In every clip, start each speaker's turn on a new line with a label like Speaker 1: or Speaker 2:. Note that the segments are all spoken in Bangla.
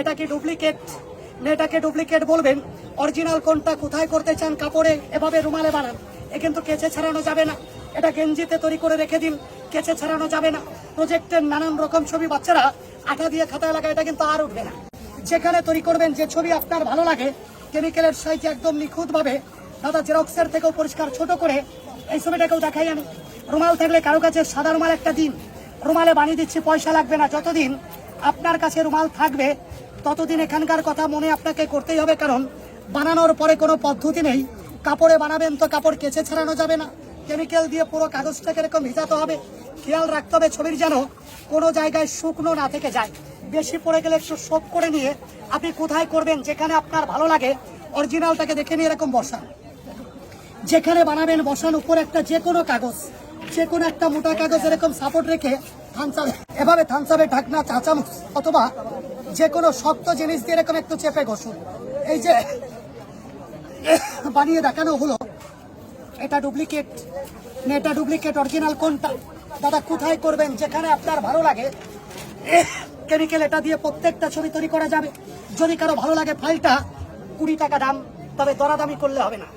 Speaker 1: এটা কি ডুপ্লিকেট? মেয়েটাকে ডুপ্লিকেট বলবেন? অরিজিনাল কোনটা, কোথায় করতে চান, কাপড়ে এভাবে রুমালে বানান। এ কিন্তু কেচে ছাড়ানো যাবে না। এটা গেঞ্জিতে তৈরি করে রেখে দিন, কেচে ছাড়ানো যাবে না। প্রজেক্টের নানান রকম ছবি বাচ্চারা আঠা দিয়ে খাতায় লাগা এটা কিন্তু আর উঠবে না। যেখানে তৈরি করবেন, যে ছবি আপনার ভালো লাগে, কেমিক্যালের সাইজ একদম নিখুঁতভাবে, দাদা জেরক্সের থেকেও পরিষ্কার ছোট করে, এই ছবিটাকেও দেখাই আমি। রুমাল থাকলে কারও কাছে সাদা রুমাল একটা দিন। রুমালে বানিয়ে দিচ্ছি, পয়সা লাগবে না, যতদিন আপনার কাছে রুমাল থাকবে, ততদিন এখানকার কথা মনে আপনাকে করতেই হবে, কারণ বানানোর পরে কোনো পদ্ধতি নেই। কাপড়ে বানাবেন তো কাপড় কেচে ছাড়ানো যাবে না। কেমিক্যাল দিয়ে পুরো কাগজটাকে এরকম ভিজাতে হবে। খেয়াল রাখতে হবে ছবির যেন কোনো জায়গায় শুকনো না থেকে যায়। বেশি পড়ে গেলে একটু শোক করে নিয়ে আপনি কোথায় করবেন, যেখানে আপনার ভালো লাগে, অরিজিনালটাকে দেখে নিয়ে এরকম বসান। যেখানে বানাবেন বসান, উপর একটা যে কোনো কাগজ যে কোনো একটা মোটা কাগজ এরকম সাপোর্ট রেখে থানসাবে এভাবে থানসাবে ঢাকনা চা চামচ অথবা যে কোনো শক্ত জিনিস দিয়ে এরকম একটু চেপে ঘষুন। এই যে বানিয়ে দেখানো হলো, এটা ডুপ্লিকেট এটা ডুপ্লিকেট অরিজিনাল কোনটা? দাদা, কোথায় করবেন? যেখানে আপনার ভালো লাগে। কেমিক্যাল এটা দিয়ে প্রত্যেকটা ছবি তৈরি করা যাবে। যদি কারও ভালো লাগে ফাইলটা, কুড়ি টাকা দাম, তবে দরাদামি করলে হবে না।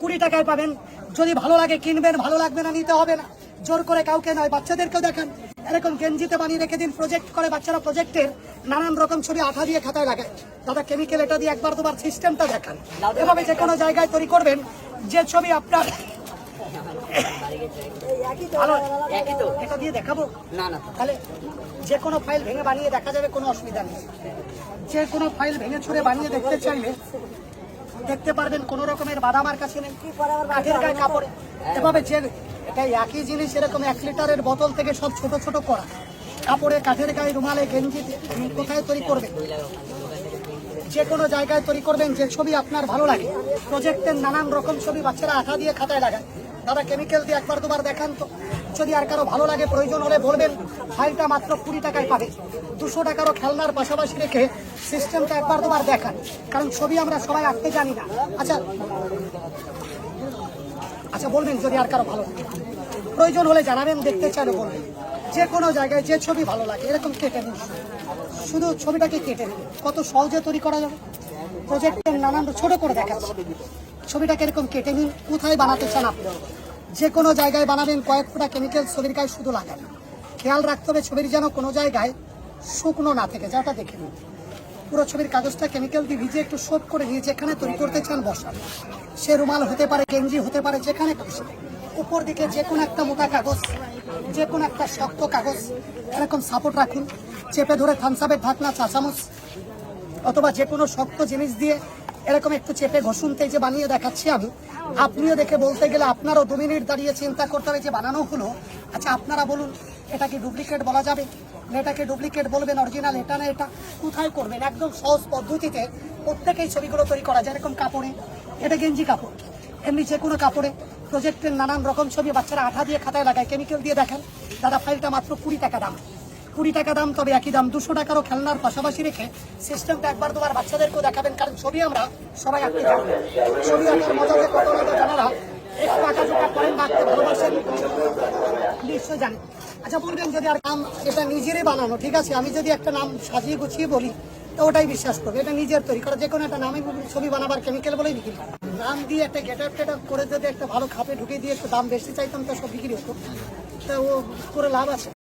Speaker 1: কুড়ি টাকায় পাবেন। যদি ভালো লাগে কিনবেন, ভালো লাগবে না, নিতে হবে না। জোর করে কাউকে নয় বাচ্চাদেরকেও দেখান। এরকম গেঞ্জিতে বানিয়ে রেখে দিন প্রজেক্ট করে বাচ্চারা প্রজেক্টের নানান রকম ছবি আঠা দিয়ে খাতায় লাগায়। দাদা কেমিক্যাল এটা দিয়ে একবার দুবার সিস্টেমটা দেখান। এভাবে যে কোনো জায়গায় তৈরি করবেন যে ছবি আপনার
Speaker 2: একই তো
Speaker 1: এটা দিয়ে দেখাবো?
Speaker 2: না না।
Speaker 1: তাহলে যে কোনো ফাইল ভেঙে বানিয়ে দেখা যাবে কোনো অসুবিধা নেই। যে কোনো ফাইল ভেঙে ছুড়ে বানিয়ে দেখতে চাইলে দেখতে পারবেন কোনো রকমের বাদামার কাছে নেই। কাঠের গায়ে কাপড়ে। এভাবে যে এটা একই জিনিস এরকম এক লিটারের বোতল থেকে সব ছোট ছোট করা। কাপড়ে, কাঠের গায়ে রুমালে, গেঞ্জি কোথায় তৈরি করবে যে কোনো জায়গায় তৈরি করবেন, যে ছবি আপনার ভালো লাগে। প্রজেক্টের নানান রকম ছবি বাচ্চারা আঠা দিয়ে খাতায় লাগায়। দাদা কেমিক্যাল দিয়ে একবার দুবার দেখান তো। যদি আর কারও ভালো লাগে, প্রয়োজন হলে বলবেন, ফাইলটা মাত্র কুড়ি টাকায় পাবে। দুশো টাকারও খেলনার পাশাপাশি রেখে সিস্টেমটা একবার দুবার দেখান। কারণ ছবি আমরা সবাই আঁকতে জানি না। আচ্ছা আচ্ছা বলবেন যদি আর কারও ভালো লাগে। প্রয়োজন হলে জানাবেন, দেখতে চাইলে বলবেন। যে কোনো জায়গায় যে ছবি ভালো লাগে, এরকম কেটে নিন। শুধু ছবিটাকে কেটে নিন। কত সহজে তৈরি করা যাবে। প্রজেক্টের নানান ছোট করে দেখাচ্ছে। ছবিটাকে এরকম কেটে নিন। কোথায় বানাতে চান আপনি? যে কোনো জায়গায় বানাবেন, কয়েক ফোঁটা কেমিক্যাল ছবির গায়ে শুধু লাগান খেয়াল রাখতে হবে, ছবির যেন কোনো জায়গায় শুকনো না থেকে। যাটা দেখে নিন। পুরো ছবির কাগজটা কেমিক্যাল দিয়ে ভিজে একটু শোক করে নিয়ে যেখানে তৈরি করতে চান বসান। সে রুমাল হতে পারে, গেঞ্জি হতে পারে, যেখানে উপর দিকে যে কোনো একটা মোটা কাগজ, যে কোনো একটা শক্ত কাগজ, এরকম সাপোর্ট রাখুন। চেপে ধরে থানসাপের ঢাকনা চা চামচ অথবা যে কোনো শক্ত জিনিস দিয়ে এরকম একটু চেপে ঘষুনতে যে বানিয়ে দেখাচ্ছি আমি, আপনিও দেখে বলতে গেলে আপনারও দু মিনিট দাঁড়িয়ে চিন্তা করতে হবে যে বানানো হলো। আচ্ছা আপনারা বলুন এটা কি ডুপ্লিকেট বলা যাবে। না এটাকে ডুপ্লিকেট বলবেন অরিজিনাল এটা না এটা, কোথায় করবেন? একদম সহজ পদ্ধতিতে প্রত্যেকেই ছবিগুলো তৈরি করা যায় এরকম কাপড়ে। এটা গেঞ্জি কাপড়। এমনি যে কোনো কাপড়ে। প্রজেক্টের নানান রকম ছবি বাচ্চারা আঠা দিয়ে খাতায় লাগায়। কেমিক্যাল দিয়ে দেখেন। দাদা ফাইলটা মাত্র কুড়ি টাকা দাম। কুড়ি টাকা দাম, তবে একই দাম। দুশো টাকারও খেলনার পাশাপাশি রেখে সিস্টেমটা একবার দুবার বাচ্চাদেরকেও দেখাবেন, কারণ ছবি আমরা সবাই আঁকতে জানি। ছবি আঁকার মজা কত জানারা আঁকা জোকা করেন বা ভালোবাসেন নিশ্চয় যদি আর নাম এটা নিজেরই বানানো ঠিক আছে আমি যদি একটা নাম সাজিয়ে গুছিয়ে বলি তো ওটাই বিশ্বাস করব এটা নিজের তৈরি করা যে কোনো একটা নামে ছবি বানাবার কেমিক্যাল বলেই বিক্রি নাম দিয়ে একটা গেট আপ করে যদি একটা ভালো খাপে ঢুকে দিয়ে একটু দাম বেশি চাইতাম, তো সব বিক্রি হতো। তা ও করে লাভ আছে।